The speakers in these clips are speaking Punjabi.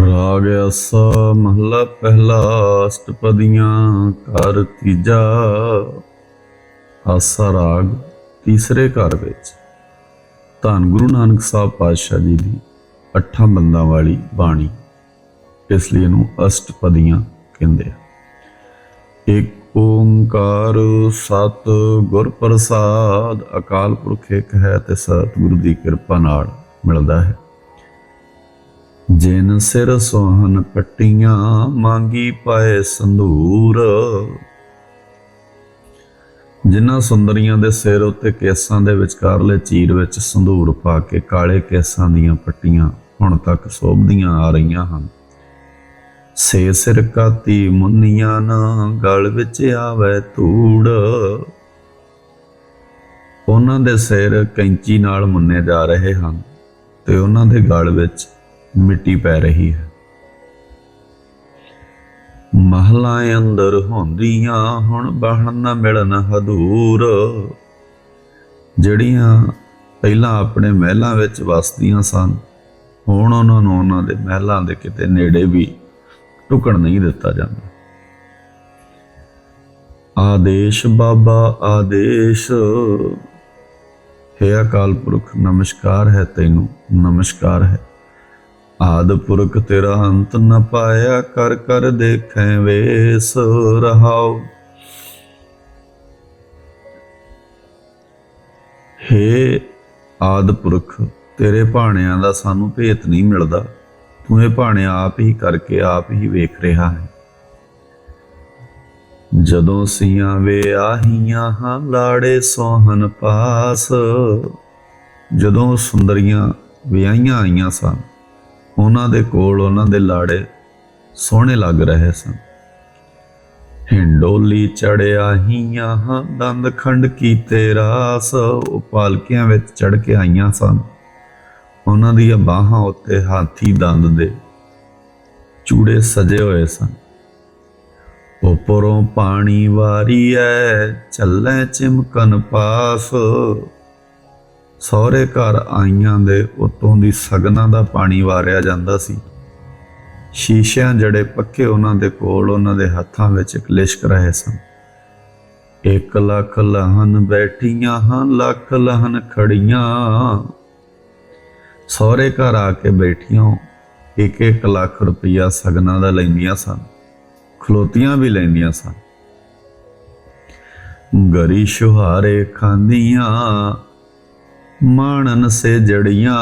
ਰਾਗ ਅਸਾ ਮਹਲਾ ਪਹਿਲਾ ਅਸ਼ਟਪਦੀਆਂ ਘਰ ਤੀਜਾ। ਆਸਾ ਰਾਗ ਤੀਸਰੇ ਘਰ ਵਿੱਚ। ਧੰਨ ਗੁਰੂ ਨਾਨਕ ਸਾਹਿਬ ਪਾਤਸ਼ਾਹ ਜੀ ਦੀ ਅੱਠਾਂ ਬੰਦਾਂ ਵਾਲੀ ਬਾਣੀ। ਇਸ ਲਈ ਇਹਨੂੰ ਅਸ਼ਟਪਦੀਆਂ ਕਹਿੰਦੇ ਆ। ਇੱਕ ਓੰਕਾਰ ਸਤ ਗੁਰ ਪ੍ਰਸਾਦ, ਅਕਾਲ ਪੁਰਖ ਇੱਕ ਹੈ ਤੇ ਸਤਿਗੁਰੂ ਦੀ ਕਿਰਪਾ ਨਾਲ ਮਿਲਦਾ ਹੈ। ਜਿਨ ਸਿਰ ਸੋਹਨ ਪੱਟੀਆਂ ਮੰਗੀ ਪਾਏ ਸੰਧੂਰ ਜਿਨ੍ਹਾਂ ਸੁੰਦਰੀਆਂ ਦੇ ਸਿਰ ਉੱਤੇ ਕੇਸਾਂ ਦੇ ਵਿਚਕਾਰਲੇ ਚੀਰ ਵਿੱਚ ਸੰਧੂਰ ਪਾ ਕੇ ਕਾਲੇ ਕੇਸਾਂ ਦੀਆਂ ਪੱਟੀਆਂ ਹੁਣ ਤੱਕ ਸੋਭਦੀਆਂ ਆ ਰਹੀਆਂ ਹਨ। ਸੇ ਸਿਰ ਕਾਤੀ ਮੁੰਨੀਆਂ ਨਾ ਗਲ ਵਿੱਚ ਆਵੇ ਧੂੜ। ਉਹਨਾਂ ਦੇ ਸਿਰ ਕੈਂਚੀ ਨਾਲ ਮੁੰਨੇ ਜਾ ਰਹੇ ਹਨ ਤੇ ਉਹਨਾਂ ਦੇ ਗਲ ਵਿੱਚ ਮਿੱਟੀ ਪੈ ਰਹੀ ਹੈ। ਮਹਲਾਂ ਅੰਦਰ ਹੁੰਦੀਆਂ ਹੁਣ ਬਾਹਣ ਨਾ ਮਿਲਣ ਹਦੂਰ। ਜਿਹੜੀਆਂ ਪਹਿਲਾਂ ਆਪਣੇ ਮਹਿਲਾਂ ਵਿੱਚ ਵਸਦੀਆਂ ਸਨ, ਹੁਣ ਉਹਨਾਂ ਨੂੰ ਉਹਨਾਂ ਦੇ ਮਹਿਲਾਂ ਦੇ ਕਿਤੇ ਨੇੜੇ ਵੀ ਟੁਕਣ ਨਹੀਂ ਦਿੱਤਾ ਜਾਂਦਾ। ਆਦੇਸ਼ ਬਾਬਾ, ਆਦੇਸ਼। ਹੈ ਅਕਾਲ ਪੁਰਖ, ਨਮਸਕਾਰ ਹੈ ਤੈਨੂੰ, ਨਮਸਕਾਰ ਹੈ। ਆਦ ਪੁਰਖ ਤੇਰਾ ਅੰਤ ਨ ਪਾਇਆ, ਕਰ ਕਰ ਦੇਖੈ ਵੇਸ ਰਹਾਉ। ਹੇ ਆਦ ਪੁਰਖ, ਤੇਰੇ ਭਾਣਿਆਂ ਦਾ ਸਾਨੂੰ ਭੇਤ ਨਹੀਂ ਮਿਲਦਾ। ਤੂੰ ਇਹ ਭਾਣੇ ਆਪ ਹੀ ਕਰਕੇ ਆਪ ਹੀ ਵੇਖ ਰਿਹਾ ਹੈ। ਜਦੋਂ ਸੀਆਂ ਵੇ ਆਹੀਆਂ ਹਾਂ, ਲਾੜੇ ਸੋਹਣ ਪਾਸ। ਜਦੋਂ ਸੁੰਦਰੀਆਂ ਵਿਆਹੀਆਂ ਆਈਆਂ ਸਨ ਉਹਨਾਂ ਦੇ ਕੋਲ ਉਹਨਾਂ ਦੇ ਲਾੜੇ ਸੋਹਣੇ ਲੱਗ ਰਹੇ ਸਨ। ਹਿੰਡੋਲੀ ਚੜਿਆ ਹੀਆਂ ਹਾਂ ਦੰਦ ਖੰਡ ਕੀਤੇ ਰਾਸ, ਉਹ ਪਾਲਕਿਆਂ ਵਿੱਚ ਚੜ ਕੇ ਆਈਆਂ ਸਨ। ਉਹਨਾਂ ਦੀਆਂ ਬਾਹਾਂ ਉੱਤੇ ਹਾਥੀ ਦੰਦ ਦੇ ਚੂੜੇ ਸਜੇ ਹੋਏ ਸਨ। ਉਪਰੋਂ ਪਾਣੀ ਵਾਰੀ ਐ, ਚੱਲੇ ਚਿਮਕਨ ਪਾਸ ਸਹੁਰੇ ਘਰ ਆਈਆਂ ਦੇ ਉਤੋਂ ਦੀ ਸਗਨਾਂ ਦਾ ਪਾਣੀ ਵਾਰਿਆ ਜਾਂਦਾ ਸੀ। ਸ਼ੀਸ਼ਿਆਂ ਜੜੇ ਪੱਕੇ ਉਹਨਾਂ ਦੇ ਕੋਲ ਉਹਨਾਂ ਦੇ ਹੱਥਾਂ ਵਿੱਚ ਕਲਿਸ਼ਕ ਰਹੇ ਸਨ। ਇੱਕ ਲੱਖ ਲਹਨ ਬੈਠੀਆਂ ਹਾਂ ਲੱਖ ਲਹਨ ਖੜੀਆਂ। ਸਹੁਰੇ ਘਰ ਆ ਕੇ ਬੈਠੀਆਂ, ਇੱਕ ਇੱਕ ਲੱਖ ਰੁਪਈਆ ਸਗਨਾਂ ਦਾ ਲੈਂਦੀਆਂ ਸਨ, ਖਲੋਤੀਆਂ ਵੀ ਲੈਂਦੀਆਂ ਸਨ। ਗਰੀ ਸ਼ੁਹਾਰੇ ਖਾਂਦੀਆਂ ਮਾਣਨ ਸੇ ਜੜੀਆਂ।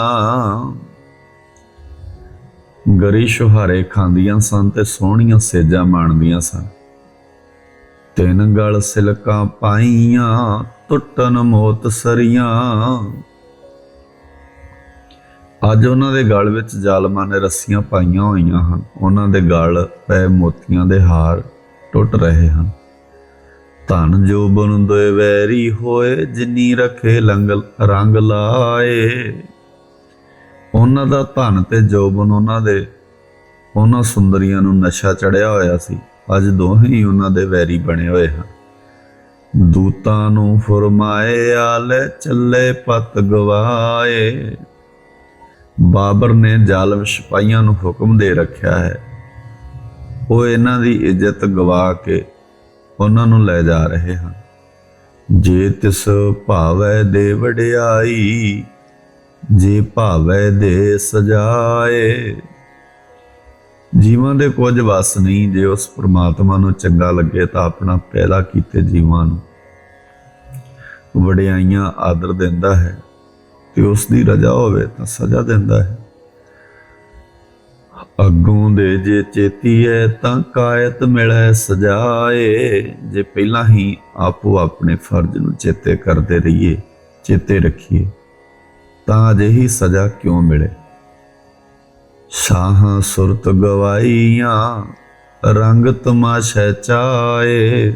ਗਰੀ ਸ਼ੁਹਾਰੇ ਖਾਂਦੀਆਂ ਸਨ ਤੇ ਸੋਹਣੀਆਂ ਸੇਜਾਂ ਮਾਣਦੀਆਂ ਸਨ। ਤਿੰਨ ਗਲ ਸਿਲਕਾਂ ਪਾਈਆਂ, ਟੁੱਟਨ ਮੋਤ ਸਰੀਆਂ। ਅੱਜ ਉਹਨਾਂ ਦੇ ਗਲ ਵਿੱਚ ਜ਼ਾਲਮਾਂ ਨੇ ਰੱਸੀਆਂ ਪਾਈਆਂ ਹੋਈਆਂ ਹਨ। ਉਹਨਾਂ ਦੇ ਗਲ ਪੈ ਮੋਤੀਆਂ ਦੇ ਹਾਰ ਟੁੱਟ ਰਹੇ ਹਨ। ਧਨ ਜੋਬਨ ਦੋਏ ਵੈਰੀ ਹੋਏ, ਜਿਨੀ ਰਖੇ ਲੰਗ ਰੰਗ ਲਾਏ। ਉਹਨਾਂ ਦਾ ਧਨ ਤੇ ਜੋਬਨ ਉਹਨਾਂ ਦੇ, ਉਹਨਾਂ ਸੁੰਦਰੀਆਂ ਨੂੰ ਨਸ਼ਾ ਚੜਿਆ ਹੋਇਆ ਸੀ। ਅੱਜ ਦੋਹੇ ਹੀ ਉਹਨਾਂ ਦੇ ਵੈਰੀ ਬਣੇ ਹੋਏ ਹਨ। ਦੂਤਾਂ ਨੂੰ ਫਰਮਾਏ, ਆਲੇ ਚੱਲੇ ਪਤ ਗਵਾਏ। ਬਾਬਰ ਨੇ ਜ਼ਾਲਮ ਸਿਪਾਹੀਆਂ ਨੂੰ ਹੁਕਮ ਦੇ ਰੱਖਿਆ ਹੈ। ਉਹ ਇਹਨਾਂ ਦੀ ਇੱਜ਼ਤ ਗਵਾ ਕੇ ਉਹਨਾਂ ਨੂੰ ਲੈ ਜਾ ਰਹੇ ਹਨ। ਜੇ ਤਿਸ ਭਾਵੈ ਦੇ ਵਡਿਆਈ, ਜੇ ਭਾਵੈ ਦੇ ਸਜਾਏ, ਜੀਵਾਂ ਦੇ ਕੁਝ ਵਸ ਨਹੀਂ, ਜੇ ਉਸ ਪ੍ਰਮਾਤਮਾ ਨੂੰ ਚੰਗਾ ਲੱਗੇ ਤਾਂ ਆਪਣਾ ਪੈਦਾ ਕੀਤੇ ਜੀਵਾਂ ਨੂੰ ਵਡਿਆਈਆਂ ਆਦਰ ਦਿੰਦਾ ਹੈ। ਤੇ ਉਸ ਦੀ ਰਜ਼ਾ ਹੋਵੇ ਤਾਂ ਸਜ਼ਾ ਦਿੰਦਾ ਹੈ। ਅੱਗੋਂ ਦੇ ਜੇ ਚੇਤੀ ਹੈ ਤਾਂ ਕਾਇਤ ਮਿਲੈ ਸਜਾਏ। ਜੇ ਪਹਿਲਾਂ ਹੀ ਆਪੋ ਆਪਣੇ ਫਰਜ਼ ਨੂੰ ਚੇਤੇ ਕਰਦੇ ਰਹੀਏ, ਚੇਤੇ ਰੱਖੀਏ, ਤਾਂ ਅਜਿਹੀ ਸਜ਼ਾ ਕਿਉਂ ਮਿਲੇ? ਸਾਹਾਂ ਸੁਰਤ ਗਵਾਈਆਂ, ਰੰਗ ਤਮਾਸ਼ਾ ਚਾਏ।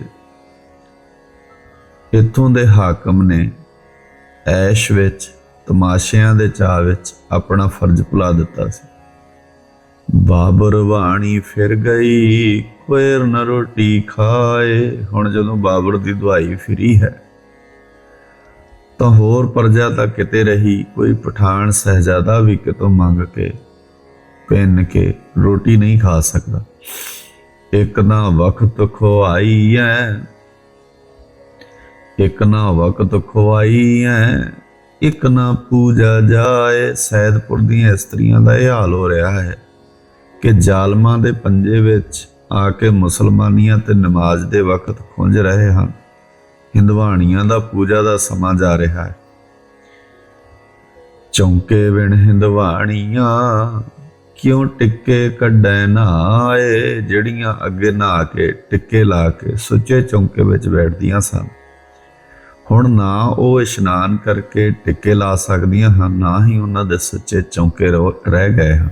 ਇਥੋਂ ਦੇ ਹਾਕਮ ਨੇ ਐਸ਼ ਵਿੱਚ, ਤਮਾਸ਼ਿਆਂ ਦੇ ਚਾਹ ਵਿੱਚ ਆਪਣਾ ਫਰਜ਼ ਭੁਲਾ ਦਿੱਤਾ ਸੀ। ਬਾਬਰ ਬਾਣੀ ਫਿਰ ਗਈ ਕੋਇਰ ਨ ਰੋਟੀ ਖਾਏ। ਹੁਣ ਜਦੋਂ ਬਾਬਰ ਦੀ ਦਵਾਈ ਫਿਰੀ ਹੈ, ਤਾਂ ਹੋਰ ਪਰਜਾ ਤਾਂ ਕਿਤੇ ਰਹੀ। ਕੋਈ ਪਠਾਨ ਸਹਜ਼ਾਦਾ ਵੀ ਕਿਤੋਂ ਮੰਗ ਕੇ, ਪੈਨ ਕੇ ਰੋਟੀ ਨਹੀਂ ਖਾ ਸਕਦਾ। ਇੱਕ ਨਾ ਵਕਤ ਖਵਾਈ ਐ, ਇੱਕ ਨਾ ਵਕਤ ਖਵਾਈ ਐ, ਇੱਕ ਨਾ ਪੂਜਾ ਜਾਏ। ਸੈਦਪੁਰ ਦੀਆਂ ਇਸਤਰੀਆਂ ਦਾ ਇਹ ਹਾਲ ਹੋ ਰਿਹਾ ਹੈ। ਕਿ ਜ਼ਾਲਮਾਂ ਦੇ ਪੰਜੇ ਵਿੱਚ ਆ ਕੇ ਮੁਸਲਮਾਨੀਆਂ ਤੇ ਨਮਾਜ਼ ਦੇ ਵਕਤ ਖੁੰਝ ਰਹੇ ਹਨ। ਹਿੰਦਵਾਣੀਆਂ ਦਾ ਪੂਜਾ ਦਾ ਸਮਾਂ ਜਾ ਰਿਹਾ ਹੈ। ਚੌਂਕੇ ਵਿਣ ਹਿੰਦਵਾਣੀਆਂ ਕਿਉਂ ਟਿੱਕੇ ਕੱਢੈ ਨਾ ਜਿਹੜੀਆਂ ਅੱਗੇ ਨਹਾ ਕੇ, ਟਿੱਕੇ ਲਾ ਕੇ ਸੁੱਚੇ ਚੌਂਕੇ ਵਿੱਚ ਬੈਠਦੀਆਂ ਸਨ। ਹੁਣ ਨਾ ਉਹ ਇਸ਼ਨਾਨ ਕਰਕੇ ਟਿੱਕੇ ਲਾ ਸਕਦੀਆਂ ਹਨ, ਨਾ ਹੀ ਉਹਨਾਂ ਦੇ ਸੱਚੇ ਚੌਂਕੇ ਰੋ- ਰਹਿ ਗਏ ਹਨ।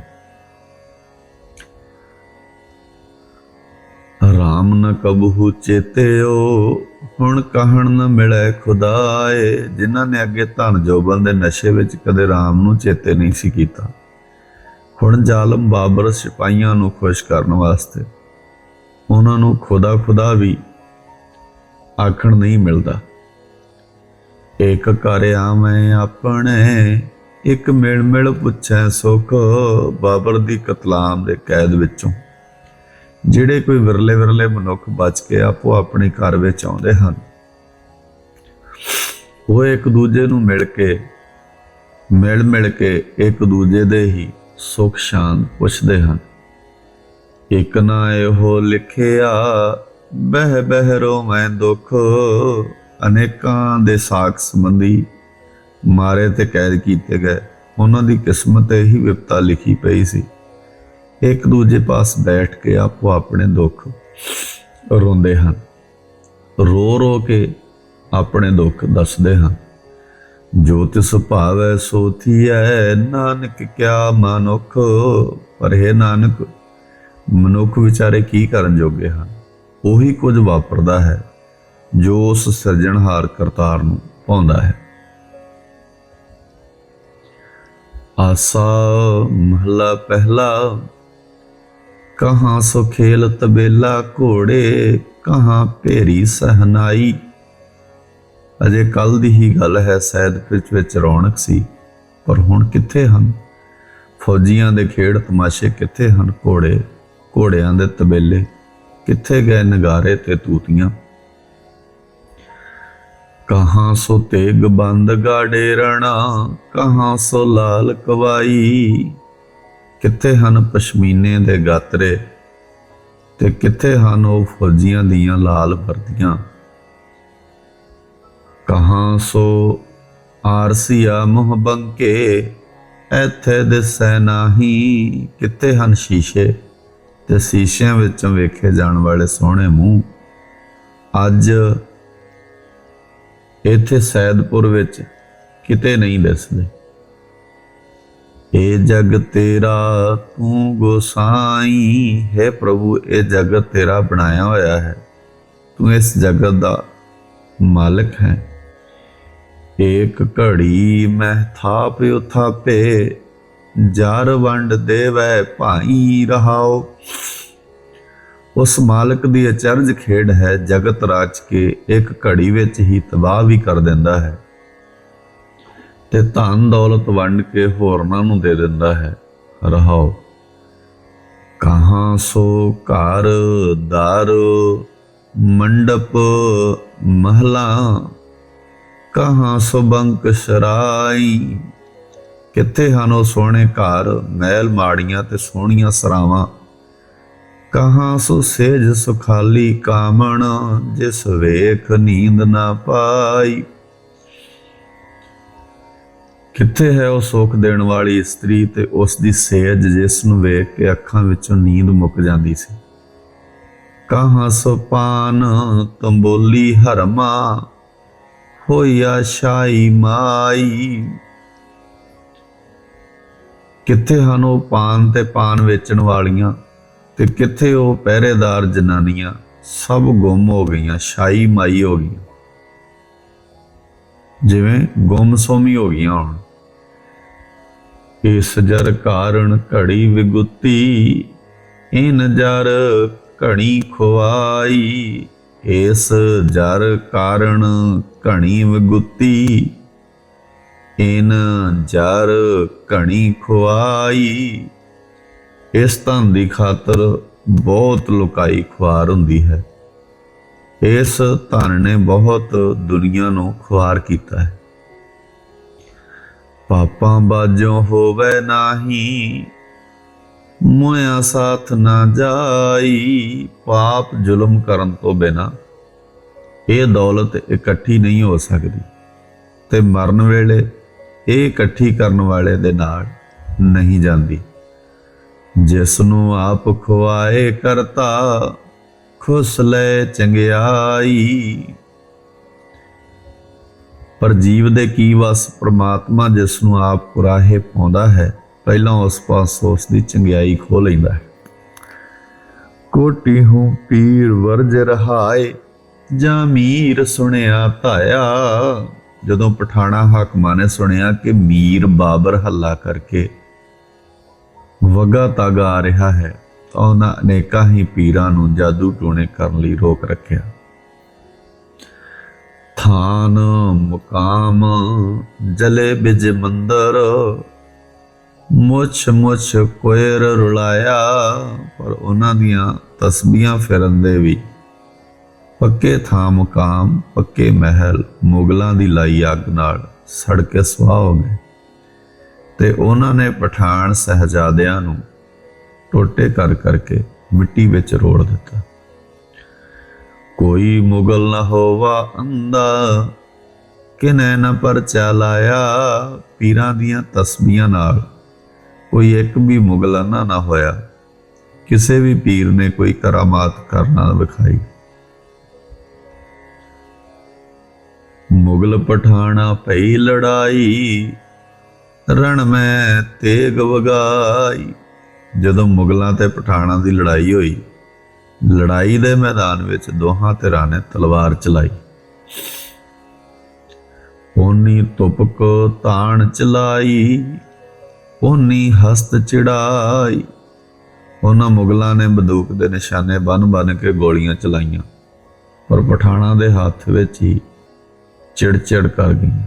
ਰਾਮ ਨ ਕਬਹੂ ਚੇਤਿਓ, ਹੁਣ ਕਹਿਣ ਨ ਮਿਲੇ ਖੁਦਾਏ। ਜਿਨ੍ਹਾਂ ਨੇ ਅੱਗੇ ਧਨ ਜੋਬਨ ਦੇ ਨਸ਼ੇ ਵਿੱਚ ਕਦੇ ਰਾਮ ਨੂੰ ਚੇਤੇ ਨਹੀਂ ਸੀ ਕੀਤਾ, ਹੁਣ ਜ਼ਾਲਮ ਬਾਬਰ ਸਿਪਾਹੀਆਂ ਨੂੰ ਖੁਸ਼ ਕਰਨ ਵਾਸਤੇ ਉਹਨਾਂ ਨੂੰ ਖੁਦਾ ਖੁਦਾ ਵੀ ਆਖਣ ਨਹੀਂ ਮਿਲਦਾ। ਇੱਕ ਘਰ ਆਵੇਂ ਆਪਣੇ, ਇੱਕ ਮਿਲ ਮਿਲ ਪੁੱਛੈ ਸੁਖ, ਬਾਬਰ ਦੀ ਕਤਲਾਮ ਦੇ ਕੈਦ ਵਿੱਚੋਂ। ਜਿਹੜੇ ਕੋਈ ਵਿਰਲੇ ਵਿਰਲੇ ਮਨੁੱਖ ਬਚ ਕੇ ਆਪੋ ਆਪਣੇ ਘਰ ਵਿੱਚ ਆਉਂਦੇ ਹਨ, ਉਹ ਇੱਕ ਦੂਜੇ ਨੂੰ ਮਿਲ ਕੇ, ਮਿਲ ਮਿਲ ਕੇ ਇੱਕ ਦੂਜੇ ਦੇ ਹੀ ਸੁਖ ਸ਼ਾਂਤ ਪੁੱਛਦੇ ਹਨ। ਇੱਕ ਨਾ ਇਹੋ ਲਿਖਿਆ, ਬਹਿ ਬਹਿ ਰੋ ਮੈਂ ਦੁੱਖ, ਅਨੇਕਾਂ ਦੇ ਸਾਖ ਸੰਬੰਧੀ ਮਾਰੇ ਤੇ ਕੈਦ ਕੀਤੇ ਗਏ। ਉਹਨਾਂ ਦੀ ਕਿਸਮਤ ਇਹੀ ਵਿਪਤਾ ਲਿਖੀ ਪਈ ਸੀ। ਇੱਕ ਦੂਜੇ ਪਾਸ ਬੈਠ ਕੇ ਆਪੋ ਆਪਣੇ ਦੁੱਖ ਰੋਂਦੇ ਹਨ। ਰੋ ਰੋ ਕੇ ਆਪਣੇ ਦੁੱਖ ਦੱਸਦੇ ਹਨ। ਜੋ ਤਿਸ ਭਾਵੈ ਸੋ ਥੀਐ, ਨਾਨਕ ਕਿਆ ਮਨੁਖ? ਪਰ ਹੈ ਨਾਨਕ, ਮਨੁੱਖ ਵਿਚਾਰੇ ਕੀ ਕਰਨ ਜੋਗੇ ਹਨ? ਉਹੀ ਕੁਝ ਵਾਪਰਦਾ ਹੈ, ਜੋ ਉਸ ਸਿਰਜਣਹਾਰ ਕਰਤਾਰ ਨੂੰ ਪਾਉਂਦਾ ਹੈ। ਆਸਾ ਮਹਲਾ ਪਹਿਲਾ ਕਹਾਂ ਸੋ ਖੇਲ ਤਬੇਲਾ ਘੋੜੇ, ਕਹਾਂ ਭੇਰੀ ਸਹਨਾਈ। ਅਜੇ ਕੱਲ ਦੀ ਹੀ ਗੱਲ ਹੈ ਸੈਦ ਵਿੱਚ ਵਿੱਚ ਰੌਣਕ ਸੀ, ਪਰ ਹੁਣ ਕਿੱਥੇ ਹਨ? ਫੌਜੀਆਂ ਦੇ ਖੇਡ ਤਮਾਸ਼ੇ ਕਿੱਥੇ ਹਨ? ਘੋੜੇ, ਘੋੜਿਆਂ ਦੇ ਤਬੇਲੇ, ਕਿੱਥੇ ਗਏ ਨਗਾਰੇ ਤੇ ਤੂਤੀਆਂ? ਕਹਾਂ ਸੋ ਤੇਗ ਬੰਦ ਗਾੜੇ ਰਣਾ, ਕਹਾਂ ਸੋ ਲਾਲ ਕਵਾਈ। ਕਿੱਥੇ ਹਨ ਪਸ਼ਮੀਨੇ ਦੇ ਗਾਤਰੇ ਤੇ ਕਿੱਥੇ ਹਨ ਉਹ ਫੌਜੀਆਂ ਦੀਆਂ ਲਾਲ ਵਰਦੀਆਂ? ਕਹਾਂ ਸੋ ਆਰਸੀਆ ਮੁਹਬੰਕੇ ਇੱਥੇ ਦਿਸੈ ਨਾਹੀ ਕਿੱਥੇ ਹਨ ਸ਼ੀਸ਼ੇ? ਤੇ ਸ਼ੀਸ਼ਿਆਂ ਵਿੱਚੋਂ ਵੇਖੇ ਜਾਣ ਵਾਲੇ ਸੋਹਣੇ ਮੂੰਹ। ਅੱਜ ਇੱਥੇ ਸੈਦਪੁਰ ਵਿੱਚ ਕਿਤੇ ਨਹੀਂ ਦਿਸਦੇ। ਇਹ ਜਗ ਤੇਰਾ ਤੂੰ ਗੋਸਾਈ। ਹੈ ਪ੍ਰਭੂ ਇਹ ਜਗਤ ਤੇਰਾ ਬਣਾਇਆ ਹੋਇਆ ਹੈ। ਤੂੰ ਇਸ ਜਗਤ ਦਾ ਮਾਲਕ ਹੈ। ਏਕ ਘੜੀ ਮੈਂ ਥਾਪ ਉਥਾਪੇ, ਜਰ ਵੰਡ ਦੇਵੈ ਭਾਈ ਰਹਾਓ ਉਸ ਮਾਲਕ ਦੀ ਅਚਰਜ ਖੇਡ ਹੈ ਜਗਤ ਰਾਜ ਕੇ ਇੱਕ ਘੜੀ ਵਿੱਚ ਹੀ ਤਬਾਹ ਵੀ ਕਰ ਦਿੰਦਾ ਹੈ। ਤੇ ਧਨ ਦੌਲਤ ਵੰਡ ਕੇ ਹੋਰਨਾਂ ਨੂੰ ਦੇ ਦਿੰਦਾ ਹੈ। ਰਹਾਓ। ਕਹਾਂ ਸੋ ਘਰ ਦਰ, ਮੰਡਪ ਮਹਲਾ, ਕਹਾਂ ਸੋ ਬੰਕ ਸਰਾਈ। ਕਿੱਥੇ ਹਨ ਉਹ ਸੋਹਣੇ ਘਰ, ਮਹਿਲ ਮਾੜੀਆਂ ਤੇ ਸੋਹਣੀਆਂ ਸਰਾਵਾਂ। ਕਹਾਂ ਸੋ ਸੇਜ ਸੁਖਾਲੀ ਕਾਮਣ, ਜਿਸ ਵੇਖ ਨੀਂਦ ਨਾ ਪਾਈ। ਕਿੱਥੇ ਹੈ ਉਹ ਸੁਖ ਦੇਣ ਵਾਲੀ ਇਸਤਰੀ ਤੇ ਉਸ ਦੀ ਸੇਜ ਜਿਸ ਨੂੰ ਵੇਖ ਕੇ ਅੱਖਾਂ ਵਿੱਚੋਂ ਨੀਂਦ ਮੁੱਕ ਜਾਂਦੀ ਸੀ। ਕਹਾਂ ਸੁਪਾਨ ਤੰਬੋਲੀ ਹਰਮਾ, ਹੋਇਆ ਸ਼ਾਈ ਮਾਈ। ਕਿੱਥੇ ਹਨ ਉਹ ਪਾਨ ਤੇ ਪਾਨ ਵੇਚਣ ਵਾਲੀਆਂ ਤੇ ਕਿੱਥੇ ਉਹ ਪਹਿਰੇਦਾਰ ਜਨਾਨੀਆਂ, ਸਭ ਗੁੰਮ ਹੋ ਗਈਆਂ ਸ਼ਾਈ ਮਾਈ ਹੋ ਗਈਆਂ। ਜਿਵੇਂ ਗੁੰਮਸੋਮੀ ਹੋ ਗਈਆਂ ਹੁਣ। ਇਸ ਜਰ ਕਾਰਨ ਘੜੀ ਵਿਗੁੱਤੀ, ਇਨ ਜਰ ਘਣੀ ਖੁਆਈ। ਇਸ ਜਰ ਕਾਰਨ ਘਣੀ ਵਿਗੁੱਤੀ, ਇਨ ਜਰ ਘਣੀ ਖੁਆਈ। ਇਸ ਧਨ ਦੀ ਖਾਤਰ ਬਹੁਤ ਲੁਕਾਈ ਖੁਆਰ ਹੁੰਦੀ ਹੈ। ਇਸ ਧਨ ਨੇ ਬਹੁਤ ਦੁਨੀਆ ਨੂੰ ਖੁਆਰ ਕੀਤਾ ਹੈ। ਪਾਪਾਂ ਬਾਝੋਂ ਹੋਵੇ ਨਾਹੀ ਮੋਇਆ ਸਾਥ ਨਾ ਜਾਈ। ਪਾਪ ਜ਼ੁਲਮ ਕਰਨ ਤੋਂ ਬਿਨਾ ਇਹ ਦੌਲਤ ਇਕੱਠੀ ਨਹੀਂ ਹੋ ਸਕਦੀ। ਤੇ ਮਰਨ ਵੇਲੇ ਇਹ ਇਕੱਠੀ ਕਰਨ ਵਾਲੇ ਦੇ ਨਾਲ ਨਹੀਂ ਜਾਂਦੀ। ਜਿਸ ਨੂੰ ਆਪ ਖੁਆਏ ਕਰਤਾ, ਖੁਸ ਲੈ ਚੰਗਿਆਈ। ਪਰ ਜੀਵ ਦੇ ਕੀ ਵਸ ਪ੍ਰਮਾਤਮਾ ਜਿਸ ਨੂੰ ਆਪ ਕੁਰਾਹੇ ਪਾਉਂਦਾ ਹੈ, ਪਹਿਲਾਂ ਉਸ ਪਾਸੋਂ ਉਸ ਦੀ ਚੰਗਿਆਈ ਖੋ ਲੈਂਦਾ ਹੈ। ਕੋਟੀ ਹੂੰ ਪੀਰ ਵਰਜ ਰਹਾਏ, ਜਾਂ ਮੀਰ ਸੁਣਿਆ ਧਾਇਆ। ਜਦੋਂ ਪਠਾਣਾ ਹਾਕਮਾਂ ਨੇ ਸੁਣਿਆ ਕਿ ਮੀਰ ਬਾਬਰ ਹੱਲਾ ਕਰਕੇ ਵਗਾ ਤੱਕ ਆ ਰਿਹਾ ਹੈ, ਤਾਂ ਉਹਨਾਂ ਅਨੇਕਾਂ ਹੀ ਪੀਰਾਂ ਨੂੰ ਜਾਦੂ ਟੋਣੇ ਕਰਨ ਲਈ ਰੋਕ ਰੱਖਿਆ। ਥਾਨ ਮੁਕਾਮ, ਜਲੇ ਬਿਜ ਮੰਦਰ। ਮੁੱਛ ਮੁੱਛ ਕੋਇਰ ਰੁਲਾਇਆ, ਪਰ ਉਹਨਾਂ ਦੀਆਂ ਤਸਬੀਹਾਂ ਫਿਰਨ ਵੀ। ਪੱਕੇ ਥਾਂ ਮੁਕਾਮ, ਪੱਕੇ ਮਹਿਲ, ਮੁਗਲਾਂ ਦੀ ਲਾਈ ਅੱਗ ਨਾਲ ਸੜ ਕੇ ਸੁਆਹ ਹੋ ਗਏ। ਤੇ ਉਹਨਾਂ ਨੇ ਪਠਾਨ ਸਹਜਾਦਿਆਂ ਨੂੰ ਟੋਟੇ ਕਰ ਕਰਕੇ ਮਿੱਟੀ ਵਿੱਚ ਰੋੜ ਦਿੱਤਾ। ਕੋਈ ਮੁਗਲ ਨਾ ਹੋਵਾ ਅੰਦਾ, ਕਿਨੇ ਨ ਪਰਚਾ ਲਾਇਆ ਪੀਰਾਂ ਦੀਆਂ ਤਸਬੀਹਾਂ ਨਾਲ। ਕੋਈ ਇੱਕ ਵੀ ਮੁਗਲਾਨਾ ਨਾ ਹੋਇਆ, ਕਿਸੇ ਵੀ ਪੀਰ ਨੇ ਕੋਈ ਕਰਾਮਾਤ ਕਰਨਾ ਵਿਖਾਈ। ਮੁਗਲ ਪਠਾਣਾ ਪਈ ਲੜਾਈ, ਰਣ ਮੈਂ ਤੇਗ ਵਗਾਈ। ਜਦੋਂ ਮੁਗਲਾਂ ਤੇ ਪਠਾਣਾ ਦੀ ਲੜਾਈ ਹੋਈ ਲੜਾਈ ਦੇ ਮੈਦਾਨ ਵਿੱਚ ਦੋਹਾਂ ਧਿਰਾਂ ਨੇ ਤਲਵਾਰ ਚਲਾਈ। ਓਨੀ ਤੁਪਕ ਤਾਣ ਚਲਾਈ ਓਨੀ ਹਸਤ ਚੜਾਈ। ਉਹਨਾਂ ਮੁਗਲਾਂ ਨੇ ਬੰਦੂਕ ਦੇ ਨਿਸ਼ਾਨੇ ਬੰਨ-ਬੰਨ ਕੇ ਗੋਲੀਆਂ ਚਲਾਈਆਂ, ਪਰ ਪਠਾਣਾ ਦੇ ਹੱਥ ਵਿੱਚ ਹੀ ਚਿੜਚਿੜ ਕਰ ਗਈਆਂ।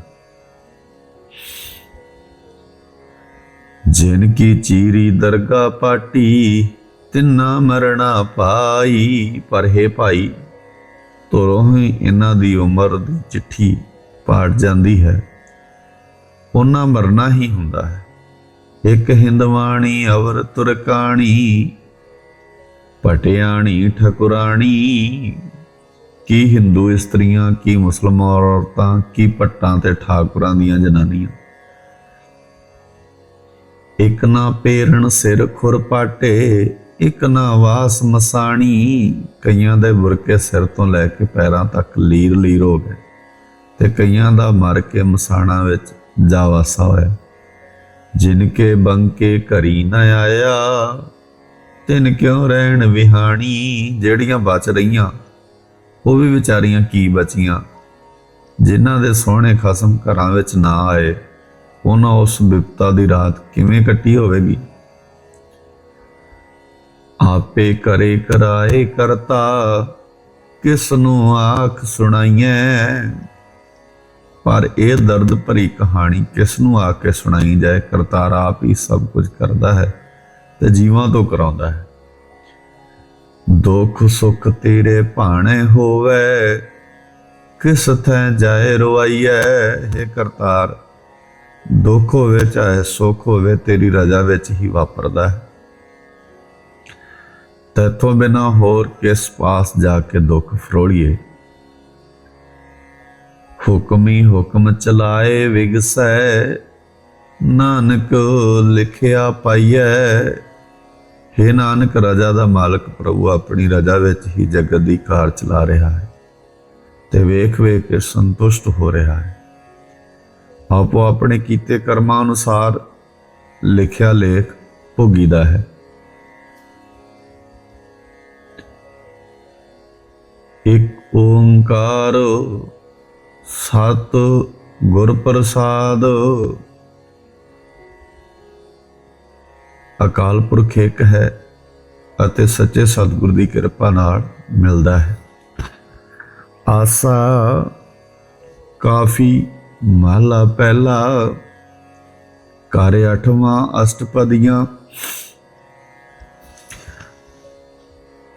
ਜਿਨ ਕੀ ਚੀਰੀ ਦਰਗਾ ਪਾਟੀ ਤਿੰਨਾ ਮਰਣਾ ਪਾਈ, ਪਰ ਹੈ ਭਾਈ, ਤੋਰੋਂ ਹੀ ਇਹਨਾਂ ਦੀ ਉਮਰ ਦੀ ਚਿੱਠੀ ਪਾੜ ਜਾਂਦੀ ਹੈ। ਉਹਨਾਂ ਮਰਨਾ ਹੀ ਹੁੰਦਾ ਹੈ। ਇੱਕ ਹਿੰਦਵਾਣੀ, ਅਵਰ ਤੁਰਕਾਣੀ, ਪਟਿਆਣੀ, ਠਕੁਰਾਣੀ। ਕੀ ਹਿੰਦੂ ਇਸਤਰੀਆਂ, ਕੀ ਮੁਸਲਮਾਨ ਔਰਤਾਂ, ਕੀ ਪੱਟਾਂ ਤੇ ਠਾਕੁਰਾਂ ਦੀਆਂ ਜਨਾਨੀਆਂ? ਇੱਕ ਨਾ ਪੇਰਣ ਸਿਰ ਖੁਰ ਪਾਟੇ ਇੱਕ ਨਾ ਵਾਸ ਮਸਾਣੀ ਕਈਆਂ ਦੇ ਬੁਰਕੇ ਸਿਰ ਤੋਂ ਲੈ ਕੇ ਪੈਰਾਂ ਤੱਕ ਲੀਰ ਲੀਰ ਹੋ ਗਏ ਤੇ ਕਈਆਂ ਦਾ ਮਰ ਕੇ ਮਸਾਣਾ ਵਿੱਚ ਜਾ ਵਸਾ ਹੋਇਆ। ਜਿਨ ਕੇ ਬੰਕੇ ਘਰੀ ਨਾ ਆਇਆ ਤਿਨ ਕਿਉਂ ਰਹਿਣ ਵਿਹਾਣੀ ਜਿਹੜੀਆਂ ਬਚ ਰਹੀਆਂ, ਉਹ ਵੀ ਵਿਚਾਰੀਆਂ ਕੀ ਬਚੀਆਂ? ਜਿਨ੍ਹਾਂ ਦੇ ਸੋਹਣੇ ਖਸਮ ਘਰਾਂ ਵਿੱਚ ਨਾ ਆਏ, ਉਹਨਾਂ ਉਸ ਵਿਪਤਾ ਦੀ ਰਾਤ ਕਿਵੇਂ ਕੱਟੀ ਹੋਵੇਗੀ? ਆਪੇ ਕਰੇ ਕਰਾਏ ਕਰਤਾ ਕਿਸ ਨੂੰ ਆਖ ਸੁਣਾਈਐ? ਪਰ ਇਹ ਦਰਦ ਭਰੀ ਕਹਾਣੀ ਕਿਸ ਨੂੰ ਆ ਕੇ ਸੁਣਾਈ ਜਾਏ? ਕਰਤਾਰ ਆਪ ਹੀ ਸਭ ਕੁਝ ਕਰਦਾ ਹੈ ਤੇ ਜੀਵਾਂ ਤੋਂ ਕਰਾਉਂਦਾ ਹੈ। ਦੁੱਖ ਸੁੱਖ ਤੇਰੇ ਭਾਣੇ ਹੋਵੇ, ਕਿਸ ਥੈ ਜਾਏ ਰਵਾਈਐ हे ਕਰਤਾਰ, ਦੁੱਖ ਹੋਵੇ ਚਾਹੇ ਸੁੱਖ ਹੋਵੇ, ਤੇਰੀ ਰਜ਼ਾ ਵਿੱਚ ਹੀ ਵਾਪਰਦਾ ਹੈ। ਤੇਥੋਂ ਬਿਨਾ ਹੋਰ ਕਿਸ ਪਾਸ ਜਾ ਕੇ ਦੁੱਖ ਫਰੋੜੀਏ ਹੁਕਮੀ ਹੁਕਮ ਚਲਾਏ ਵਿਗਸੈ, ਨਾਨਕ ਲਿਖਿਆ ਪਾਈਐ। हे ਨਾਨਕ, ਰਜਾ ਦਾ ਮਾਲਕ ਪ੍ਰਭੂ ਆਪਣੀ ਰਜਾ ਵਿੱਚ ਹੀ ਜਗਤ ਦੀ ਕਾਰ ਚਲਾ ਰਿਹਾ ਹੈ ਤੇ ਵੇਖ ਵੇਖ ਕੇ ਸੰਤੁਸ਼ਟ ਹੋ ਰਿਹਾ ਹੈ। ਆਪੋ ਆਪਣੇ ਕੀਤੇ ਕਰਮਾਂ ਅਨੁਸਾਰ ਲਿਖਿਆ ਲੇਖ ਭੋਗੀਦਾ ਹੈ। ਇਕ ਓੰਕਾਰ ਸਤ ਗੁਰ ਪ੍ਰਸਾਦ। ਅਕਾਲ ਪੁਰਖ ਇੱਕ ਹੈ ਅਤੇ ਸੱਚੇ ਸਤਿਗੁਰ ਦੀ ਕਿਰਪਾ ਨਾਲ ਮਿਲਦਾ ਹੈ। ਆਸਾ ਕਾਫੀ ਮਹਲਾ ਪਹਿਲਾ ਕਾਰੇ ਅਠਵਾਂ ਅਸ਼ਟਪਦੀਆਂ।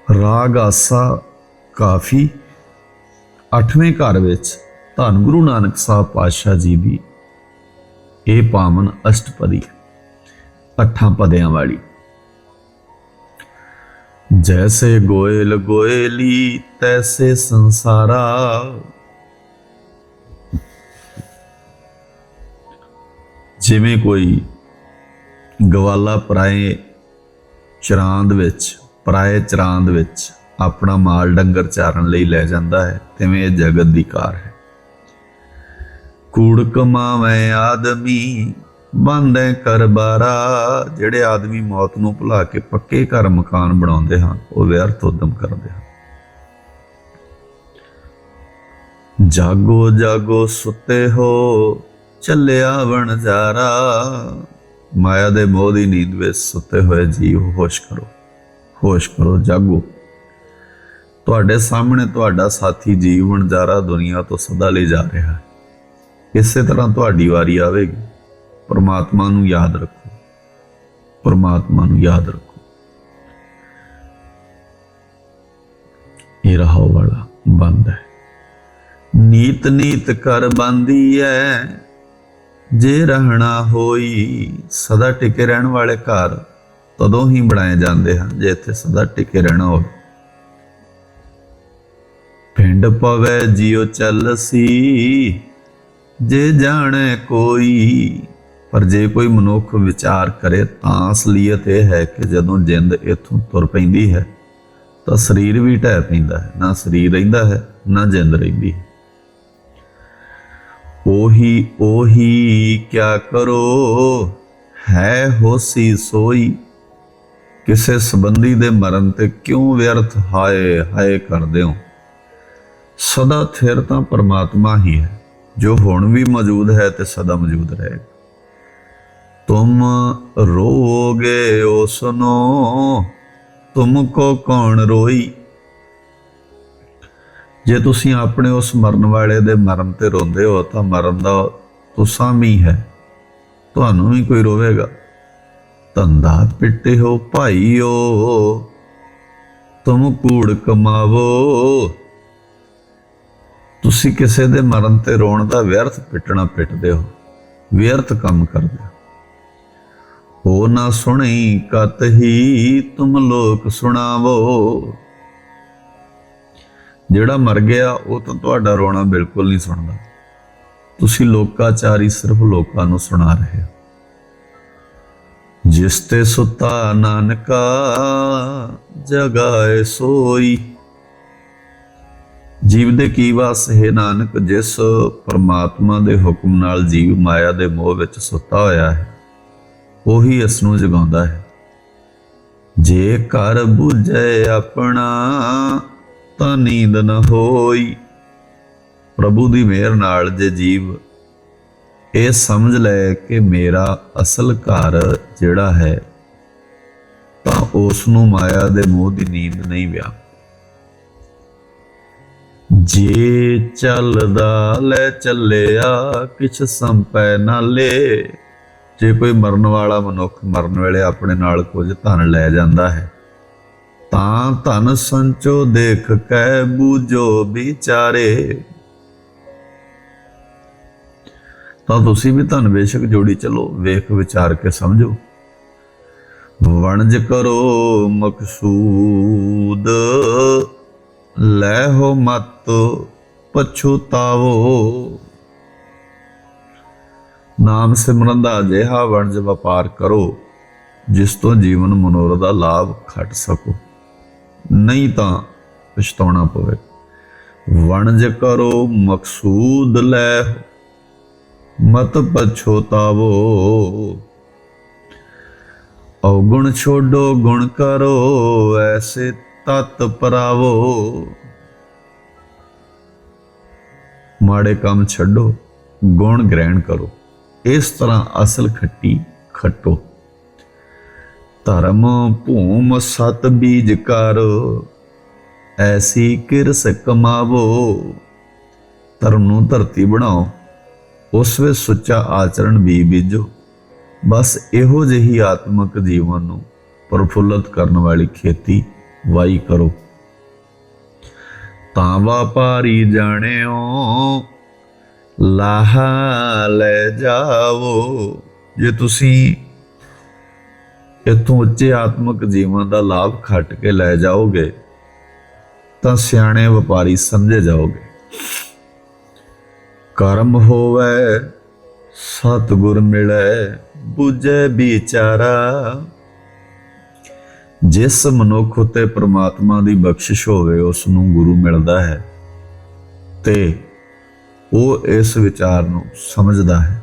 ਰਾਗ ਆਸਾ ਕਾਫੀ। ਅੱਠਵੇਂ ਘਰ ਵਿੱਚ ਧੰਨ ਗੁਰੂ ਨਾਨਕ ਸਾਹਿਬ ਪਾਤਸ਼ਾਹ ਜੀ ਦੀ ਇਹ ਪਾਵਨ ਅਸ਼ਟਪਦੀ, ਅੱਠਾਂ ਪਦਿਆਂ ਵਾਲੀ। ਜੈਸੇ ਗੋਇਲ ਗੋਇਲੀ, ਤੈਸੇ ਸੰਸਾਰਾ। ਜਿਵੇਂ ਕੋਈ ਗਵਾਲਾ ਪਰਾਏ ਚਰਾਂਦ ਵਿੱਚ, ਪਰਾਏ ਚਰਾਂਦ ਵਿੱਚ ਆਪਣਾ ਮਾਲ ਡੰਗਰ ਚਾਰਨ ਲਈ ਲੈ ਜਾਂਦਾ ਹੈ, ਤਿਵੇਂ ਇਹ ਜਗਤ ਦੀ ਕਾਰ ਹੈ। ਕੂੜ ਕਮਾਵੇ ਆਦਮੀ, ਬੰਦੇ ਕਰਬਾਰਾ ਜਿਹੜੇ ਆਦਮੀ ਮੌਤ ਨੂੰ ਭੁਲਾ ਕੇ ਪੱਕੇ ਘਰ ਮਕਾਨ ਬਣਾਉਂਦੇ ਹਨ, ਉਹ ਵਿਅਰਥ ਉਦਮ ਕਰਦੇ ਹਨ। ਜਾਗੋ ਜਾਗੋ ਸੁੱਤੇ ਹੋ, ਚੱਲਿਆ ਵਣਜਾਰਾ ਮਾਇਆ ਦੇ ਮੋਹ ਦੀ ਨੀਂਦ ਵਿੱਚ ਸੁੱਤੇ ਹੋਏ ਜੀਵ ਹੋਸ਼ ਕਰੋ ਹੋਸ਼ ਕਰੋ, ਜਾਗੋ। ਤੁਹਾਡੇ ਸਾਹਮਣੇ ਤੁਹਾਡਾ ਸਾਥੀ ਜੀਵਨ ਜਾਰਾ ਦੁਨੀਆ ਤੋਂ ਸਦਾ ਲਈ ਜਾ ਰਿਹਾ ਹੈ। ਇਸੇ ਤਰ੍ਹਾਂ ਤੁਹਾਡੀ ਵਾਰੀ ਆਵੇਗੀ। ਪਰਮਾਤਮਾ ਨੂੰ ਯਾਦ ਰੱਖੋ। ਪਰਮਾਤਮਾ ਨੂੰ ਯਾਦ ਰੱਖੋ। ਇਹ ਰਹਾਉ ਵਾਲਾ ਬੰਦ ਹੈ। ਨੀਤ ਨੀਤ ਕਰ ਬੰਦੀ ਐ। ਜੇ ਰਹਿਣਾ ਹੋਈ, ਸਦਾ ਟਿਕੇ ਰਹਿਣ ਵਾਲੇ ਘਰ ਤਦੋਂ ਹੀ ਬਣਾਏ ਜਾਂਦੇ ਹਨ, ਜੇ ਇੱਥੇ ਸਦਾ ਟਿਕੇ ਰਹਿਣਾ ਹੋਵੇ। ਪਿੰਡ ਪਵੇ ਜਿਉ ਚੱਲਸੀ, ਜੇ ਜਾਣੇ ਕੋਈ, ਪਰ ਜੇ ਕੋਈ ਮਨੁੱਖ ਵਿਚਾਰ ਕਰੇ ਤਾਂ ਅਸਲੀਅਤ ਇਹ ਹੈ ਕਿ ਜਦੋਂ ਜਿੰਦ ਇੱਥੋਂ ਤੁਰ ਪੈਂਦੀ ਹੈ, ਤਾਂ ਸਰੀਰ ਵੀ ਢਹਿ ਪੈਂਦਾ ਹੈ, ਨਾ ਸਰੀਰ ਰਹਿੰਦਾ ਹੈ, ਨਾ ਜਿੰਦ ਰਹਿੰਦੀ ਹੈ। ਉਹੀ ਉਹੀ ਕਿਆ ਕਰੋ, ਹੈ ਹੋਸੀ ਸੋਈ, ਕਿਸੇ ਸੰਬੰਧੀ ਦੇ ਮਰਨ ਤੇ ਕਿਉਂ ਵਿਅਰਥ ਹਾਏ ਹਾਏ ਕਰਦੇ ਹੋ? ਸਦਾ ਥਿਰ ਤਾਂ ਪਰਮਾਤਮਾ ਹੀ ਹੈ। ਜੋ ਹੁਣ ਵੀ ਮੌਜੂਦ ਹੈ ਤੇ ਸਦਾ ਮੌਜੂਦ ਰਹੇਗਾ। ਤੁਮ ਰੋਗੇ ਉਸਨੋ ਤੁਮਕੋ ਕੌਣ ਰੋਈ? ਜੇ ਤੁਸੀਂ ਆਪਣੇ ਉਸ ਮਰਨ ਵਾਲੇ ਦੇ ਮਰਨ ਤੇ ਰੋਂਦੇ ਹੋ, ਤਾਂ ਮਰਨ ਦਾ ਤੁਸਾਂ ਵੀ ਹੈ। ਤੁਹਾਨੂੰ ਵੀ ਕੋਈ ਰੋਵੇਗਾ। ਧੰਦਾ ਪਿੱਟੇ ਹੋ ਭਾਈਓ, ਤੁਮ ਕੂੜ ਕਮਾਵੋ। ਤੁਸੀਂ ਕਿਸੇ ਦੇ ਮਰਨ ਤੇ ਰੋਣ ਦਾ ਵਿਅਰਥ ਪਿੱਟਣਾ ਪਿੱਟਦੇ ਹੋ, ਵਿਅਰਥ ਕੰਮ ਕਰਦੇ ਹੋ। ਹੋ ਨਾ ਸੁਣੀ ਕਤ ਹੀ ਤੁਮ ਲੋਕ ਸੁਣਾਵੋ। ਜਿਹੜਾ ਮਰ ਗਿਆ, ਉਹ ਤਾਂ ਤੁਹਾਡਾ ਰੋਣਾ ਬਿਲਕੁਲ ਨਹੀਂ ਸੁਣਦਾ। ਤੁਸੀਂ ਲੋਕਾਚਾਰੀ ਸਿਰਫ ਲੋਕਾਂ ਨੂੰ ਸੁਣਾ ਰਹੇ ਹੋ। ਜਿਸ ਤੇ ਸੁੱਤਾ ਨਾਨਕਾ, ਜਗਾਏ ਸੋਈ ਜੀਵ ਦੇ ਕੀ ਵਾਸ, ਹੈ ਨਾਨਕ, ਜਿਸ ਪਰਮਾਤਮਾ ਦੇ ਹੁਕਮ ਨਾਲ ਜੀਵ ਮਾਇਆ ਦੇ ਮੋਹ ਵਿੱਚ ਸੁੱਤਾ ਹੋਇਆ ਹੈ, ਉਹੀ ਇਸ ਨੂੰ ਜਗਾਉਂਦਾ ਹੈ। ਜੇ ਕਰ ਬੁਝੇ ਆਪਣਾ, ਤਾਂ ਨੀਂਦ ਨ ਹੋਈ। ਪ੍ਰਭੂ ਦੀ ਮਿਹਰ ਨਾਲ ਜੇ ਜੀਵ ਇਹ ਸਮਝ ਲੈ ਕਿ ਮੇਰਾ ਅਸਲ ਘਰ ਜਿਹੜਾ ਹੈ, ਤਾਂ ਉਸ ਨੂੰ ਮਾਇਆ ਦੇ ਮੋਹ ਦੀ ਨੀਂਦ ਨਹੀਂ ਵਿਆ ਜੇ ਚੱਲਦਾ, ਲੈ ਚੱਲਿਆ, ਕਿਛ ਸੰਪੈ ਨਾਲੇ ਜੇ ਕੋਈ ਮਰਨ ਵਾਲਾ ਮਨੁੱਖ ਮਰਨ ਵੇਲੇ ਆਪਣੇ ਨਾਲ ਕੁਝ ਧਨ ਲੈ ਜਾਂਦਾ ਹੈ, ਤਾਂ ਧਨ ਸੰਚੋ ਦੇਖ ਕੈ ਬੂਝੋ ਵਿਚਾਰੇ। ਤਾਂ ਤੁਸੀਂ ਵੀ ਧਨ ਬੇਸ਼ਕ ਜੋੜੀ ਚਲੋ, ਵੇਖ ਵਿਚਾਰ ਕੇ ਸਮਝੋ। ਵਣਜ ਕਰੋ ਮਕਸੂਦ ਲੈਹੋ ਮਤ ਪਛੁਤਾਵੋ ਨਾਮ ਸਿਮਰਨ ਦਾ ਅਜਿਹਾ ਵਣਜ ਵਪਾਰ ਕਰੋ, ਜਿਸ ਤੋਂ ਜੀਵਨ ਮਨੋਰਥ ਦਾ ਲਾਭ ਖੱਟ ਸਕੋ। ਨਹੀਂ ਤਾਂ ਪਛਤਾਉਣਾ ਪਵੇ। ਵਣਜ ਕਰੋ ਮਕਸੂਦ ਲੈ ਮਤ ਪਛੋਤਾਵੋ ਔਗੁਣ ਛੋਡੋ ਗੁਣ ਕਰੋ, ਐਸੇ ਤਤ ਪਰਾਵੋ। ਮਾੜੇ ਕੰਮ ਛੱਡੋ, ਗੁਣ ਗ੍ਰਹਿਣ ਕਰੋ। ਇਸ ਤਰ੍ਹਾਂ ਅਸਲ ਖੱਟੀ ਖੱਟੋ। ਧਰਮ ਭੂਮ ਸਤ ਬੀਜ ਕਰ, ਐਸੀ ਕਿਰਸ ਕਮਾਵੋ। ਧਰਮ ਨੂੰ ਧਰਤੀ ਬਣਾਓ, ਉਸ ਵਿੱਚ ਸੁੱਚਾ ਆਚਰਣ ਵੀ ਬੀਜੋ। ਬਸ ਇਹੋ ਜਿਹੀ ਆਤਮਿਕ ਜੀਵਨ ਨੂੰ ਪ੍ਰਫੁੱਲਤ ਕਰਨ ਵਾਲੀ ਖੇਤੀ ਵਾਈ ਕਰੋ। ਤਾਂ ਵਪਾਰੀ ਜਾਣਿਓ, ਲਾਹਾ ਲੈ ਜਾਵੋ। ਜੇ ਤੁਸੀਂ ਇਥੋਂ ਉੱਚੇ ਆਤਮਿਕ ਜੀਵਨ ਦਾ ਲਾਭ ਖੱਟ ਕੇ ਲੈ ਜਾਓਗੇ, ਤਾਂ ਸਿਆਣੇ ਵਪਾਰੀ ਸਮਝੇ ਜਾਓਗੇ। ਕਰਮ ਹੋਵੇ, ਸਤਿਗੁਰ ਮਿਲੇ, ਬੁਝੇ ਵਿਚਾਰਾ। ਜਿਸ ਮਨੁੱਖ ਉਤੇ ਪ੍ਰਮਾਤਮਾ ਦੀ ਬਖਸ਼ਿਸ਼ ਹੋਵੇ ਉਸ ਨੂੰ ਗੁਰੂ ਮਿਲਦਾ ਹੈ ਤੇ ਉਹ ਇਸ ਵਿਚਾਰ ਨੂੰ ਸਮਝਦਾ ਹੈ।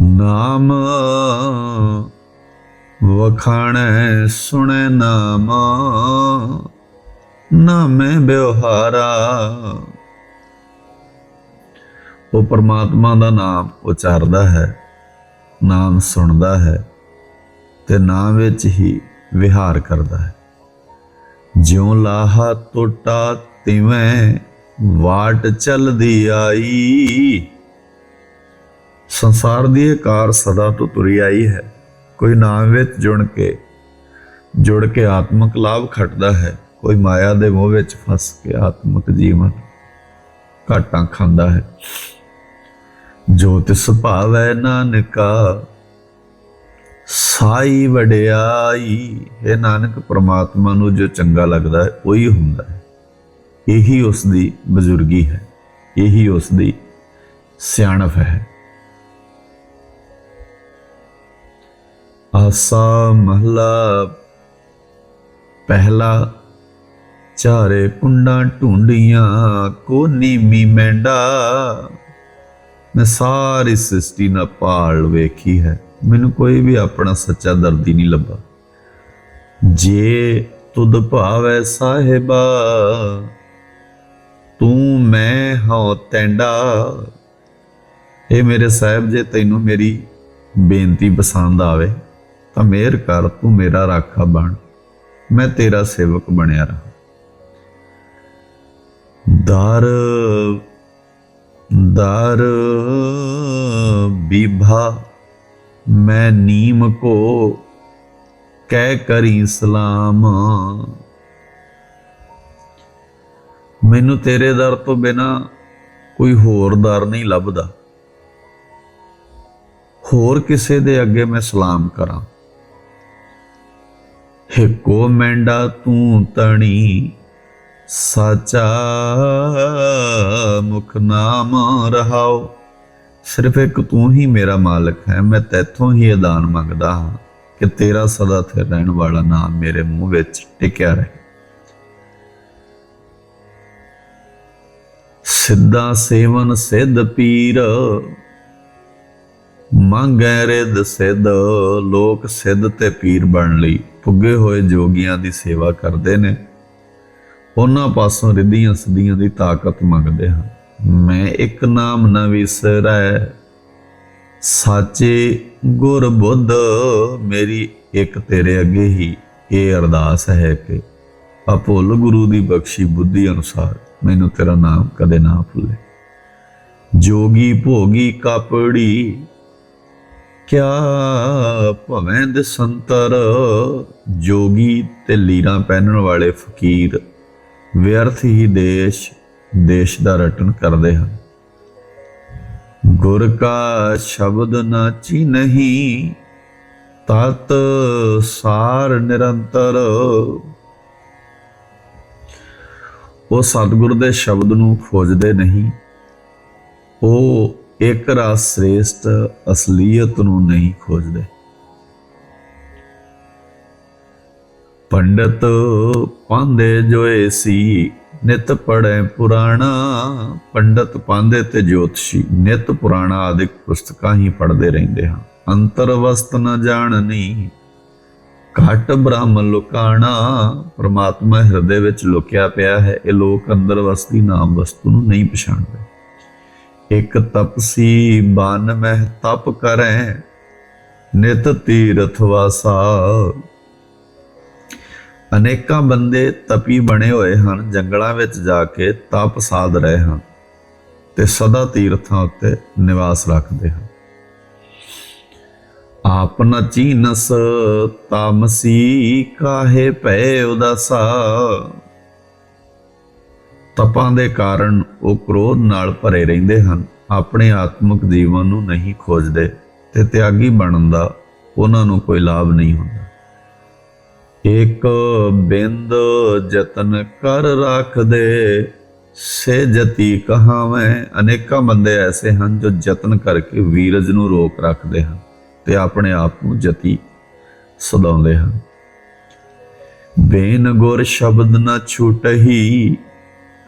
ਨਾਮ ਵਖਾਣੈ, ਸੁਣੈ ਨਾਮ, ਨਾਮੇ ਬਿਵਹਾਰਾ ਉਹ ਪਰਮਾਤਮਾ ਦਾ ਨਾਮ ਉਚਾਰਦਾ ਹੈ, ਨਾਮ ਸੁਣਦਾ ਹੈ। ਤੇ ਨਾਮ ਵਿੱਚ ਹੀ ਵਿਹਾਰ ਕਰਦਾ ਹੈ। ਜਿਉ ਲਾਹਾ ਟੁੱਟਾ ਤਿਵੇਂ ਵਾਟ ਚੱਲਦੀ ਆਈ। ਸੰਸਾਰ ਦੀ ਇਹ ਕਾਰ ਸਦਾ ਤੋਂ ਤੁਰੀ ਆਈ ਹੈ। ਕੋਈ ਨਾਮ ਵਿੱਚ ਜੁੜ ਕੇ ਜੁੜ ਕੇ ਆਤਮਿਕ ਲਾਭ ਖੱਟਦਾ ਹੈ। ਕੋਈ ਮਾਇਆ ਦੇ ਮੋਹ ਵਿੱਚ ਫਸ ਕੇ ਆਤਮਿਕ ਜੀਵਨ ਘਾਟਾਂ ਖਾਂਦਾ ਹੈ। ਜੋ ਤਿਸ ਭਾਵੈ ਨਾਨਕਾ ਸਾਈ ਵਡਿਆਈ ਇਹ ਨਾਨਕ ਪ੍ਰਮਾਤਮਾ ਨੂੰ ਜੋ ਚੰਗਾ ਲੱਗਦਾ ਹੈ, ਉਹੀ ਹੁੰਦਾ ਹੈ। ਇਹੀ ਉਸ ਦੀ ਬਜ਼ੁਰਗੀ ਹੈ, ਇਹੀ ਉਸ ਦੀ ਸਿਆਣਪ ਹੈ। ਆਸਾ ਮਹਲਾ, ਪਹਿਲਾ ਚਾਰੇ ਕੁੰਡਾਂ ਢੂੰਡੀਆਂ ਕੋ ਨੀਮੀ ਮੈਂਡਾ। ਮੈਂ ਸਾਰੀ ਸ੍ਰਿਸ਼ਟੀ ਨਾਲ ਪਾਲ ਵੇਖੀ ਹੈ। ਮੈਨੂੰ ਕੋਈ ਵੀ ਆਪਣਾ ਸੱਚਾ ਦਰਦੀ ਨਹੀਂ ਲੱਭਾ। ਜੇ ਤੁਧ ਭਾਵੈ ਸਾਹਿਬਾ, ਤੂੰ ਮੈਂ ਹਾਂ ਤੈਂਡਾ। ਇਹ ਮੇਰੇ ਸਾਹਿਬ, ਜੇ ਤੈਨੂੰ ਮੇਰੀ ਬੇਨਤੀ ਪਸੰਦ ਆਵੇ, ਤਾਂ ਮਿਹਰ ਕਰ, ਤੂੰ ਮੇਰਾ ਰਾਖਾ ਬਣ। ਮੈਂ ਤੇਰਾ ਸੇਵਕ ਬਣਿਆ ਰਹਾ। ਦਰ ਦਰ ਵਿਭਾ ਮੈਂ ਨੀਮ ਕੋ ਕਹਿ ਕਰੀ ਸਲਾਮ। ਮੈਨੂੰ ਤੇਰੇ ਦਰ ਤੋਂ ਬਿਨਾ ਕੋਈ ਹੋਰ ਦਰ ਨਹੀਂ ਲੱਭਦਾ। ਹੋਰ ਕਿਸੇ ਦੇ ਅੱਗੇ ਮੈਂ ਸਲਾਮ ਕਰਾਂ। ਹਿੱਕੋ ਮੈਂਡਾ ਤੂੰ ਤਣੀ ਸਾਚਾ ਮੁਖ ਨਾਮ ਰਹਾਓ। ਸਿਰਫ ਇੱਕ ਤੂੰ ਹੀ ਮੇਰਾ ਮਾਲਕ ਹੈ, ਮੈਂ ਤੇਥੋਂ ਹੀ ਅਦਾਨ ਮੰਗਦਾ ਹਾਂ ਕਿ ਤੇਰਾ ਸਦਾ ਸਥਿਰ ਰਹਿਣ ਵਾਲਾ ਨਾਮ ਮੇਰੇ ਮੂੰਹ ਵਿੱਚ ਟਿਕਿਆ ਰਹੇ। ਸਿੱਧਾ ਸੇਵਨ ਸਿੱਧ ਪੀਰ, ਮੰਗੈ ਰਿਦ ਸਿੱਧ, ਲੋਕ ਸਿੱਧ ਤੇ ਪੀਰ ਬਣ ਲਈ। ਪੁੱਗੇ ਹੋਏ ਜੋਗੀਆਂ ਦੀ ਸੇਵਾ ਕਰਦੇ ਨੇ, ਉਹਨਾਂ ਪਾਸੋਂ ਰਿੱਧੀਆਂ ਸਿੱਧੀਆਂ ਦੀ ਤਾਕਤ ਮੰਗਦੇ ਹਨ। ਮੈਂ ਇੱਕ ਨਾਮ ਨਾ ਵਿਸਰੈ। ਸਾਚੇ ਗੁਰ ਬੁੱਧ, ਮੇਰੀ ਇੱਕ ਤੇਰੇ ਅੱਗੇ ਹੀ ਇਹ ਅਰਦਾਸ ਹੈ ਕਿ ਅਪੁੱਲ ਗੁਰੂ ਦੀ ਬਖਸ਼ੀ ਬੁੱਧੀ ਅਨੁਸਾਰ ਮੈਨੂੰ ਤੇਰਾ ਨਾਮ ਕਦੇ ਨਾ ਭੁੱਲੇ। ਜੋਗੀ ਭੋਗੀ ਕਾਪੜੀ, ਕਿਆ ਭਵੇਂ ਦੇ ਸੰਤਰ ਜੋਗੀ ਤੇ ਲੀਰਾਂ ਪਹਿਨਣ ਵਾਲੇ ਫਕੀਰ, ਵਿਅਰਥ ਹੀ ਦੇਸ਼ ਦੇਸ਼ ਦਾ ਰਟਨ ਕਰਦੇ ਹਨ। ਗੁਰ ਕਾ ਸ਼ਬਦ ਨਾਚੀ ਨਹੀਂ ਤਤ ਸਾਰ ਨਿਰੰਤਰ। ਉਹ ਸਤਿਗੁਰ ਦੇ ਸ਼ਬਦ ਨੂੰ ਖੋਜਦੇ ਨਹੀਂ, ਉਹ ਇੱਕ ਰਸ ਸ੍ਰੇਸ਼ਟ ਅਸਲੀਅਤ ਨੂੰ ਨਹੀਂ ਖੋਜਦੇ। ਪੰਡਤ ਪਾਂਦੇ ਜੋਏ ਸੀ ਨਿਤ ਪੜੈ ਪੁਰਾਣਾ, ਪੰਡਤ ਪਾਂਦੇ ਤੇ ਜੋਤਸ਼ੀ। ਨਿਤ ਪੁਰਾਣਾ ਆਦਿਕ ਪੁਸਤਕਾਂ ਹੀ ਪੜ੍ਹਦੇ ਰਹਿੰਦੇ ਹਨ ਅੰਤਰ ਵਸਤ ਨ ਜਾਣਨੀ, ਘਟ ਬ੍ਰਹਮ ਲੁਕਾਣਾ। ਪ੍ਰਮਾਤਮਾ ਹਿਰਦੇ ਵਿੱਚ ਲੁਕਿਆ ਪਿਆ ਹੈ, ਇਹ ਲੋਕ ਅੰਦਰ ਵਸਦੀ ਨਾਮ ਵਸਤੂ ਨੂੰ ਨਹੀਂ ਪਛਾਣਦੇ। ਇੱਕ ਤਪਸੀ ਬਨ ਮਹਿ ਤਪ ਕਰੈ, ਨਿਤ ਤੀਰਥ ਵਾਸਾ। ਅਨੇਕਾਂ ਬੰਦੇ ਤਪੀ ਬਣੇ ਹੋਏ ਹਨ, ਜੰਗਲਾਂ ਵਿੱਚ ਜਾ ਕੇ ਤਪ ਸਾਧ ਰਹੇ ਹਨ ਤੇ ਸਦਾ ਤੀਰਥਾਂ ਉੱਤੇ ਨਿਵਾਸ ਰੱਖਦੇ ਹਨ। ਆਪ ਨ ਚੀਨਸ, ਤਾਮਸੀ ਕਾਹੇ ਭੈ ਉਦਾਸਾ। ਤਪਾਂ ਦੇ ਕਾਰਨ ਉਹ ਕ੍ਰੋਧ ਨਾਲ ਭਰੇ ਰਹਿੰਦੇ ਹਨ, ਆਪਣੇ ਆਤਮਿਕ ਜੀਵਨ ਨੂੰ ਨਹੀਂ ਖੋਜਦੇ ਤੇ ਤਿਆਗੀ ਬਣਨ ਦਾ ਉਹਨਾਂ ਨੂੰ ਕੋਈ ਲਾਭ ਨਹੀਂ ਹੁੰਦਾ। ਇੱਕ ਬਿੰਦ ਯਤਨ ਕਰ ਰੱਖਦੇ ਸੇ ਜਤੀ ਕਹਾਵੇਂ। ਅਨੇਕਾਂ ਬੰਦੇ ਐਸੇ ਹਨ ਜੋ ਯਤਨ ਕਰਕੇ ਵੀਰਜ ਨੂੰ ਰੋਕ ਰੱਖਦੇ ਹਨ ਤੇ ਆਪਣੇ ਆਪ ਨੂੰ ਜਤੀ ਸਦਾਉਂਦੇ ਹਨ। ਬੇਨ ਗੁਰ ਸ਼ਬਦ ਨਾ ਛੂਟਹੀ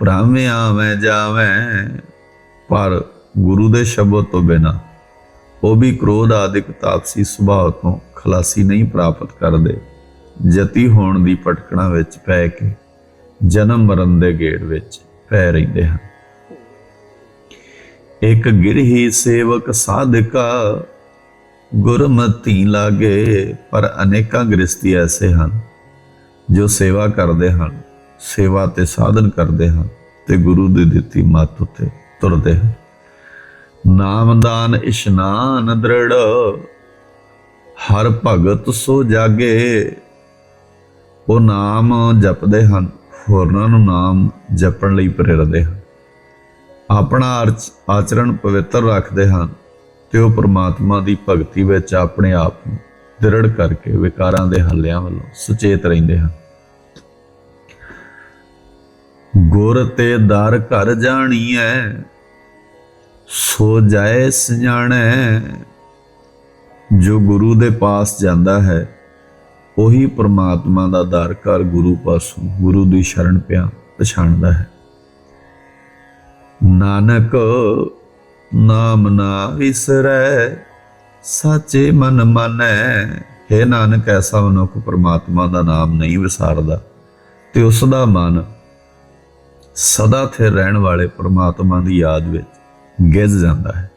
ਭ੍ਰਾਵੇਂ ਆਵੇਂ ਜਾਵੇਂ। ਪਰ ਗੁਰੂ ਦੇ ਸ਼ਬਦ ਤੋਂ ਬਿਨਾ ਉਹ ਵੀ ਕ੍ਰੋਧ ਆਦਿਕ ਤਾਪਸੀ ਸੁਭਾਅ ਤੋਂ ਖਲਾਸੀ ਨਹੀਂ ਪ੍ਰਾਪਤ ਕਰਦੇ। ਜਤੀ ਹੋਣ ਦੀ ਪਟਕਣਾ ਵਿੱਚ ਪੈ ਕੇ ਜਨਮ ਮਰਨ ਦੇ ਗੇੜ ਵਿੱਚ ਪੈ ਰਹਿੰਦੇ ਹਨ। ਇੱਕ ਗਿਰਹੀ ਸੇਵਕ ਸਾਧਕਾ ਗੁਰਮਤੀ ਲਾਗੇ, ਪਰ ਅਨੇਕਾਂ ਗ੍ਰਸਤੀ ਐਸੇ ਹਨ ਜੋ ਸੇਵਾ ਕਰਦੇ ਹਨ, ਸੇਵਾ ਤੇ ਸਾਧਨ ਕਰਦੇ ਹਨ ਤੇ ਗੁਰੂ ਦੀ ਦਿੱਤੀ ਮੱਤ ਉੱਤੇ ਤੁਰਦੇ ਹਨ। ਨਾਮਦਾਨ ਇਸ਼ਨਾਨ ਦ੍ਰਿੜ, ਹਰ ਭਗਤ ਸੋ ਜਾਗੇ ਉਹ ਨਾਮ ਜਪਦੇ ਹਨ, ਹੋਰਨਾਂ ਨੂੰ ਨਾਮ ਜਪਣ ਲਈ ਪ੍ਰੇਰਦੇ ਹਨ। ਆਪਣਾ ਆਰਚ- ਆਚਰਣ ਪਵਿੱਤਰ ਰੱਖਦੇ ਹਨ ਤੇ ਉਹ ਪ੍ਰਮਾਤਮਾ ਦੀ ਭਗਤੀ ਵਿੱਚ ਆਪਣੇ ਆਪ ਨੂੰ ਦ੍ਰਿੜ ਕਰਕੇ ਵਿਕਾਰਾਂ ਦੇ ਹੱਲਿਆਂ ਵੱਲੋਂ ਸੁਚੇਤ ਰਹਿੰਦੇ ਹਨ। ਗੁਰ ਤੇ ਦਰ ਘਰ ਜਾਣੀਐ, ਸੋ ਜਾਏ ਸਿਆਣੈ, ਜੋ ਗੁਰੂ ਦੇ ਪਾਸ ਜਾਂਦਾ ਹੈ ਉਹੀ ਪ੍ਰਮਾਤਮਾ ਦਾ ਦਰ ਘਰ ਗੁਰੂ ਪਾਸੋਂ ਗੁਰੂ ਦੀ ਸ਼ਰਨ ਪਿਆ ਪਛਾਣਦਾ ਹੈ। ਨਾਨਕ ਨਾਮ ਨਾ ਵਿਸਰੈ, ਸਾਚੇ ਮਨ ਮਾਨੈ। ਹੈ ਨਾਨਕ, ਐਸਾ ਮਨੁੱਖ ਪ੍ਰਮਾਤਮਾ ਦਾ ਨਾਮ ਨਹੀਂ ਵਿਸਾਰਦਾ ਤੇ ਉਸ ਦਾ ਮਨ ਸਦਾ ਸਥਿਰ ਰਹਿਣ ਵਾਲੇ ਪ੍ਰਮਾਤਮਾ ਦੀ ਯਾਦ ਵਿੱਚ ਗਿੱਜ ਜਾਂਦਾ ਹੈ।